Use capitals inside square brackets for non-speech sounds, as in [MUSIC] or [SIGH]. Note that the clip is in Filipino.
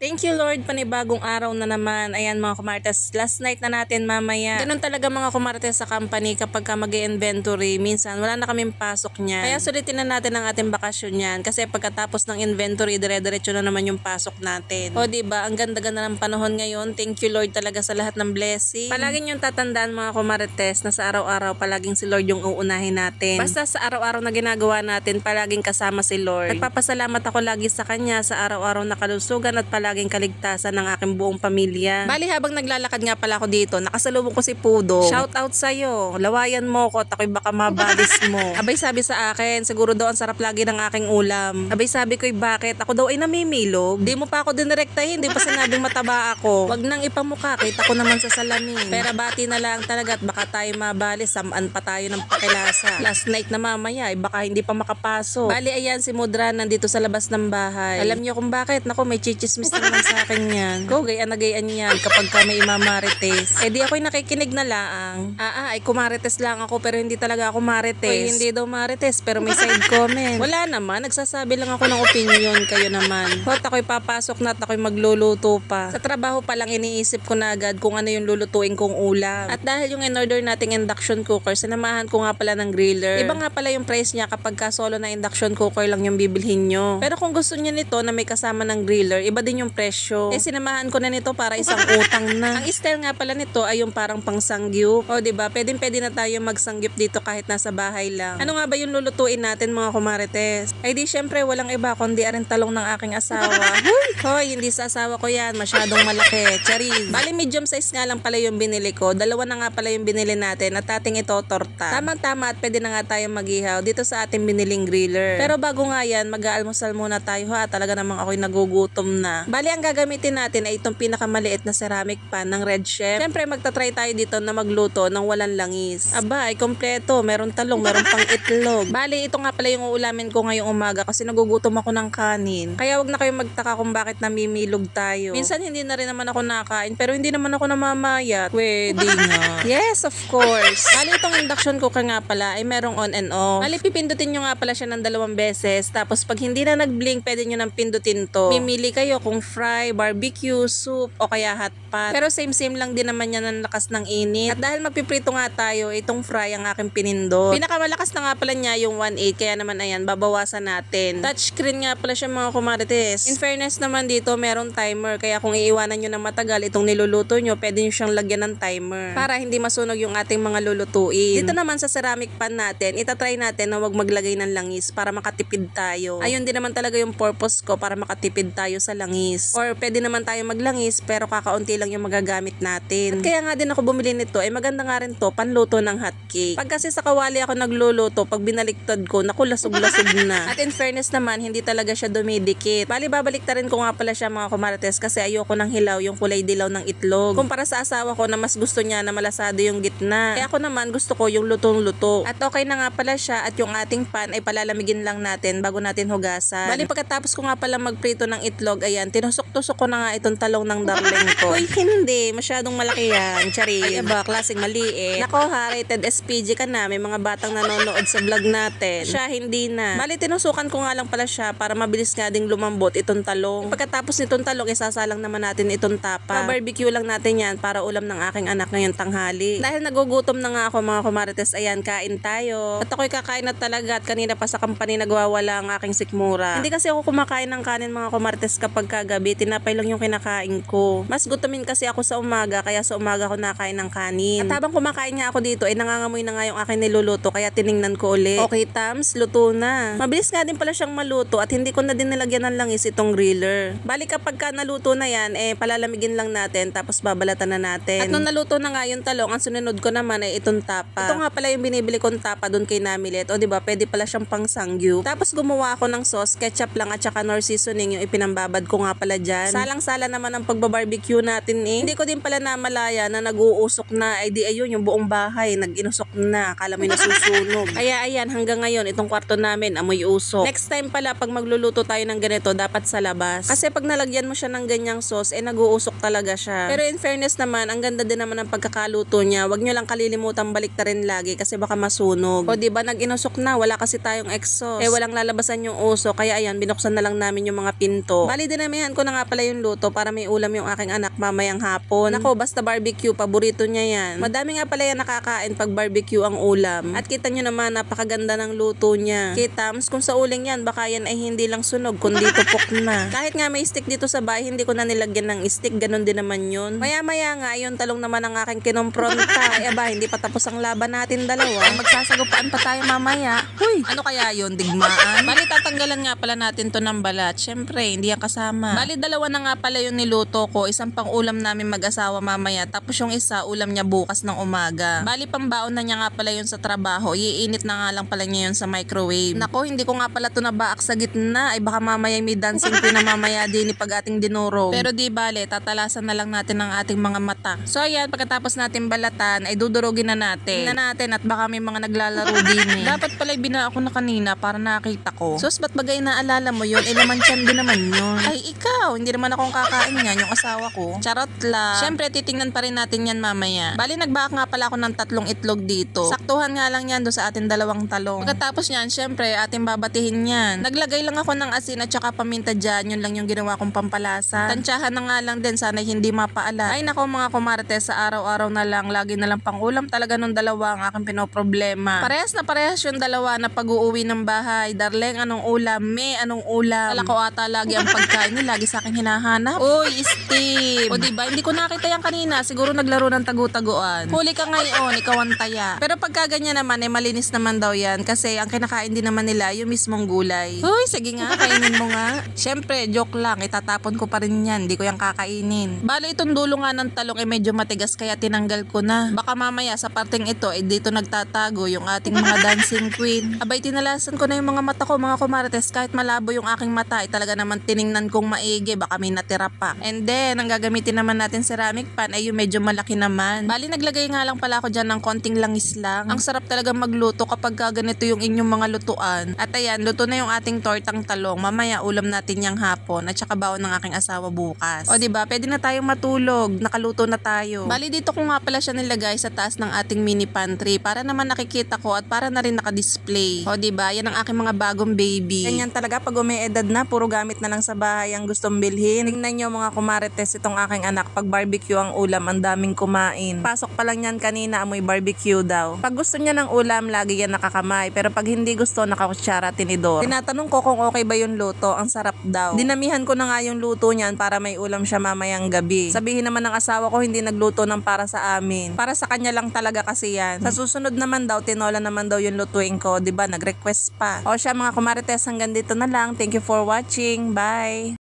Thank you Lord, panibagong araw na naman. Ayan mga kumartes, last night na natin mamaya. Ganun talaga mga kumartes sa company kapag ka mag inventory minsan wala na kaming pasok niyan. Kaya sulitin na natin ang ating bakasyon niyan kasi pagkatapos ng inventory, dire-diretso na naman yung pasok natin. O ba ang ganda-ganda ng panahon ngayon. Thank you Lord talaga sa lahat ng blessing. Palagi niyong tatandaan mga kumartes na sa araw-araw palaging si Lord yung uunahin natin. Basta sa araw-araw na ginagawa natin, palaging kasama si Lord. Nagpapasalamat ako lagi sa Kanya sa araw-araw na kalusugan at palaging kaligtasan ng aking buong pamilya. Bali habang naglalakad nga pala ako dito, nakasalubong ko si Pudo. Shout out sa'yo. Lawayan mo ko, tako'y baka mabalis [LAUGHS] mo. Abay sabi sa akin, siguro daw ang sarap lagi ng aking ulam. Abay sabi ko'y bakit? Ako daw ay namimilog. Di mo pa ako dinirektahin, di pa sinabing mataba ako. [LAUGHS] Wag nang ipamukha, kita ko naman sa salamin. Pero bati na lang talaga at baka tayo mabalis, samaan pa tayo ng pakilasa. Last night na mamaya, ay baka hindi pa makapasok. Bali ayan si Mudra nandito sa labas ng bahay. Alam niyo kung bakit? Nako, may chichismis na naman sa akin yan. Go, gayaan na gayaan yan kapag ka may imamarites. Eh di ako'y nakikinig na laang. Ah, ah, ay kumarites lang ako pero hindi talaga ako marites. Uy, hindi daw marites pero may side comment. Wala naman, nagsasabi lang ako ng opinion kayo naman. Hot ako'y papasok na at ako'y magluluto pa. Sa trabaho pa lang iniisip ko na agad kung ano yung lulutuin kong ulam. At dahil yung in-order nating induction cooker, sinamahan ko nga pala ng griller. Iba nga pala yung price niya kapag ka solo na induction cooker lang yung bibilhin nyo. Pero kung gusto niya nito na may kasama ng griller, iba din yung presyo. Eh sinamahan ko na nito para isang [LAUGHS] utang na. Ang style nga pala nito ay yung parang pangsangyup. O di ba? Pwedeng pwede na tayo magsangyup dito kahit nasa bahay lang. Ano nga ba yung lulutuin natin mga kumarites? Ay di syempre walang iba kundi aring talong ng aking asawa. [LAUGHS] Hoy, hindi sa asawa ko yan. Masyadong malaki. Charis. Bali medium size nga lang pala yung binili ko. Dalawa na nga pala yung binili natin at ating ito torta. Tamang-tama at pwede na nga tayo mag-ihaw dito sa ating biniling griller. Pero bago nga yan, mag-aalmusal muna tayo ha. Talaga namang ako'y nagugutom na. Bali ang gagamitin natin ay itong pinakamaliit na ceramic pan ng Red Chef. Siyempre magta-try tayo dito na magluto ng walang langis. Aba, ay kompleto. Meron talong, meron pang itlog. [LAUGHS] Bali, ito nga pala yung uulamin ko ngayong umaga kasi nagugutom ako ng kanin. Kaya wag na kayong magtaka kung bakit namimilog tayo. Minsan hindi na rin naman ako nakain pero hindi naman ako namamayat. Pwede [LAUGHS] nga. yes, of course. Bali, itong induction cooker nga pala ay merong on and off. Bali, pipindutin nyo nga pala siya ng dalawang beses. Tapos pag hindi na nag-blink, pwede nyo nang pindutin to. Mimili kayo kung fry, barbecue, soup, o kaya hot pot. Pero same-same lang din naman yan ang lakas ng init. At dahil magpiprito nga tayo, itong fry ang aking pinindot. Pinakamalakas na nga pala niya yung 1.8, kaya naman ayan, babawasan natin. Touchscreen nga pala siya mga kumarites. In fairness naman dito, meron timer. Kaya kung iiwanan nyo ng matagal itong niluluto nyo, pwede nyo siyang lagyan ng timer. Para hindi masunog yung ating mga lulutuin. Dito naman sa ceramic pan natin, itatry natin na wag maglagay ng langis para makatipid tayo. Ayun din naman talaga yung purpose ko para makatipid tayo sa langis. Or pwede naman tayo maglangis pero kakaunti lang yung magagamit natin. At kaya nga din ako bumili nito, ay maganda nga rin to, panluto ng hotcake. Pag kasi sa kawali ako nagluluto, pag binaliktad ko, naku, lasog-lasog na. [LAUGHS] At in fairness naman, hindi talaga siya dumidikit. Bali, babalik rin ko nga pala siya mga kumarites kasi ayoko ng hilaw yung kulay dilaw ng itlog. Kumpara sa asawa ko na mas gusto niya na malasado yung gitna. Kaya ako naman gusto ko yung lutong-luto. At okay na nga pala siya at yung ating pan ay palalamigin lang natin bago natin hugasan. Bali, pagkatapos ko nga pala magprito ng itlog, ayan, tinusok-tusok ko na nga itong talong ng darling [LAUGHS] ko. Uy, hindi. Masyadong malaki yan. Charis. Ay, aba, klaseng maliit. Nako ha, rated SPG ka na. May mga batang nanonood sa vlog natin. Siya, hindi na. Bali, tinusukan ko nga lang pala siya para mabilis nga ding lumambot itong talong. Pagkatapos nitong talong, isasalang naman natin itong tapa. barbecue lang natin yan para ulam ng aking anak ngayong tanghali. Dahil nagugutom na nga ako mga kumarites, ayan, kain tayo. At ako'y kakain na talaga at kanina pa sa company nagwawala ang aking sikmura. Hindi kasi ako kumakain ng kanin mga kumarites kapag kagabi, tinapay lang yung kinakain ko. Mas gutumin kasi ako sa umaga, kaya sa umaga ako nakain ng kanin. At habang kumakain nga ako dito, ay nangangamoy na nga yung aking niluluto, kaya tiningnan ko ulit. Okay, Tams, luto na. Mabilis nga din pala siyang maluto at hindi ko na din nilagyan ng langis itong griller. Bali kapag ka naluto na yan, eh palalamigin lang natin tapos babalatan na natin. At nung naluto na nga yung talong, ang sunod ko naman ay itong tapa. Ito nga pala yung binibili kong tapa doon kay Namilet. O di ba pwede pala siyang pang sangyup. Tapos gumawa ako ng sauce, ketchup lang at saka nor seasoning yung ipinambabad ko nga pala dyan. Salang-sala naman ang pagbabarbecue natin eh. Hindi ko din pala namalaya na nag-uusok na. Ay di ayun, yung buong bahay nag-inusok na. Akala mo nasusunog. [LAUGHS] Kaya ayan, hanggang ngayon itong kwarto namin amoy usok. Next time pala pag magluluto tayo ng ganito, dapat sa labas. Kasi pag nalagyan mo siya ng ganyang sauce, eh nag-uusok talaga siya. Pero in fairness naman, ang ganda din naman ng pagkakaluto niya. Huwag nyo lang kalilimutan balik na rin lagi kasi baka masunog. O di ba nag-inusok na, wala kasi tayong exhaust. Eh walang lalabasan yung usok, kaya ayan, binuksan na lang namin yung mga pinto. Bali din naman yan, dinamihan ko na nga pala yung luto para may ulam yung aking anak mamayang hapon. Ako, basta barbecue, paborito niya yan. Madami nga pala yan nakakain pag barbecue ang ulam. At kita nyo naman, napakaganda ng luto niya. Kitams, kung sa uling yan, baka yan ay hindi lang sunog, kundi [LAUGHS] tupok na. Kahit nga may stick dito sa bahay, hindi ko na nilagyan ng stick, ganun din naman yun. Maya-maya nga, yung talong naman ang aking kinompronta. [LAUGHS] Ay aba, hindi pa tapos ang laban natin dalawa. Magsasagupaan pa tayo mamaya. Huy, ano kaya yun, digmaan? Bali, tatanggalan nga pala natin to ng balat. Syempre, hindi yan kasama. Bali, dalawa na nga pala yung niluto ko. Isang pang ulam namin mag-asawa mamaya. Tapos yung isa, ulam niya bukas ng umaga. Bali, pambaon na niya nga pala yun sa trabaho. Iinit na nga lang pala niya yun sa microwave. Nako, hindi ko nga pala to nabaak sa gitna. Ay baka mamaya may dancing queen na mamaya din pag ating dinurog. Pero di bale, tatalasan na lang natin ang ating mga mata. So ayan, pagkatapos natin balatan, ay dudurogin na natin. Tingnan natin at baka may mga naglalaro [LAUGHS] din eh. Dapat pala bina ako na kanina para nakita ko. Sus, ba't bagay naalala mo yun? Eh, laman tiyan din naman yun. Ay, ikaw, hindi naman akong kakain yan, yung asawa ko. Charot lang. Siyempre, titingnan pa rin natin yan mamaya. Bali, nagbaak nga pala ako ng tatlong itlog dito. Saktuhan nga lang yan do sa ating dalawang talong. Pagkatapos yan, syempre, ating babatihin yan. Naglagay lang ako ng asin at saka paminta dyan. Yun lang yung ginawa kong pampalasa. Tansyahan na nga lang din, sana hindi mapaala. Ay, nako mga kumarte, sa araw-araw na lang, lagi na lang pang ulam talaga nung dalawa ang aking pinoproblema. Parehas na parehas yung dalawa na pag-uuwi ng bahay. Darleng, anong ulam? Me, anong ulam? Kala ko ata lagi ang pagkain niya, lagi sa akin hinahanap. Uy, Steve! O diba, hindi ko nakita yan kanina. Siguro naglaro ng tagu-taguan. Huli ka ngayon, ikaw ang taya. Pero pagka ganyan naman, eh, malinis naman daw yan. Kasi ang kinakain din naman nila, yung mismong gulay. Uy, sige nga, kainin mo nga. Siyempre, joke lang, itatapon ko pa rin yan. Hindi ko yan kakainin. Bale, itong dulo nga ng talong ay medyo matigas kaya tinanggal ko na. Baka mamaya sa parteng ito, eh, dito nagtatago yung ating mga [LAUGHS] dancing queen. Abay, tinalasan ko na yung mga mata ko, mga kumarites. Kahit malabo yung aking mata, ay talaga naman tiningnan kong maigi. Baka may natira pa. And then, ang gagamitin naman natin ceramic pan ay yung medyo malaki naman. Bali, naglagay nga lang pala ako dyan ng konting langis lang. Ang sarap talaga magluto kapag ka ganito yung inyong mga lutuan. At ayan, luto na yung ating tortang talong. Mamaya ulam natin yung hapon at saka baon ng aking asawa bukas. O ba? Pwede na tayong matulog. Nakaluto na tayo. Bali dito ko nga pala siya nilagay sa taas ng ating mini pantry para naman nakikita ko at para na rin naka-display. O ba? Yan ang aking mga bagong baby. Ganyan talaga pag umiedad na, puro gamit na lang sa bahay ang gustong bilhin. Tingnan nyo mga kumarites itong aking anak. Pag barbecue ang ulam, ang daming kumain. Pasok pa lang yan kanina, amoy barbecue daw. Pag gusto niya ng ulam, lagi yan nakakamay. Pero pag hindi gusto, nakakutsara, tinidor. Tinatanong ko kung okay ba yung luto. Ang sarap daw. Dinamihan ko na nga yung luto niyan para may ulam siya mamayang gabi. Sabihin naman ng asawa ko, hindi nagluto ng para sa amin. Para sa kanya lang talaga kasi yan. Sa susunod naman daw, tinola naman daw yung lutuin ko. ba Nag-request pa. O siya mga kumarites, hanggang dito na lang. Thank you for watching. Bye!